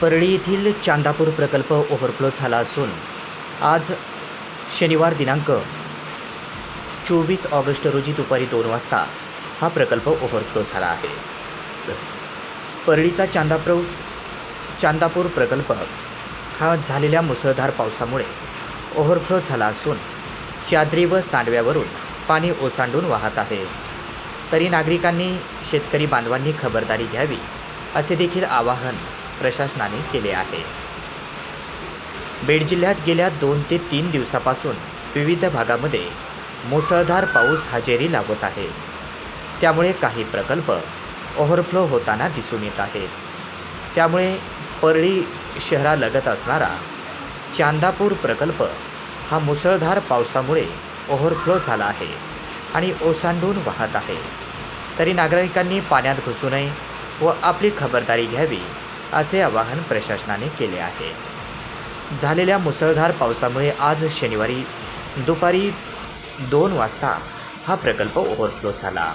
परळी येथील चांदापूर प्रकल्प ओव्हरफ्लो झाला असून आज शनिवार दिनांक चोवीस ऑगस्ट रोजी दुपारी दोन वाजता हा प्रकल्प ओव्हरफ्लो झाला आहे. परळीचा चांदापूर चांदापूर प्रकल्प हा झालेल्या मुसळधार पावसामुळे ओव्हरफ्लो झाला असून चादरी व सांडव्यावरून पाणी ओसांडून वाहत आहे. तरी नागरिकांनी शेतकरी बांधवांनी खबरदारी घ्यावी असे देखील आवाहन प्रशासनाने केले आहे. बीड जिल्ह्यात गेल्या दोन ते तीन दिवसापासून विविध भागामध्ये मुसळधार पाऊस हजेरी लावत आहे. त्यामुळे काही प्रकल्प ओव्हरफ्लो होताना दिसून येत आहेत. त्यामुळे परळी शहरालगत असणारा चांदापूर प्रकल्प हा मुसळधार पावसामुळे ओव्हरफ्लो झाला आहे आणि ओसांडून वाहत आहे. तरी नागरिकांनी पाण्यात घुसू नये व आपली खबरदारी घ्यावी असे आवाहन प्रशासनाने केले आहे. झालेल्या मुसळधार पावसामुळे आज शनिवारी दुपारी दोन वाजता हा प्रकल्प ओव्हरफ्लो झाला.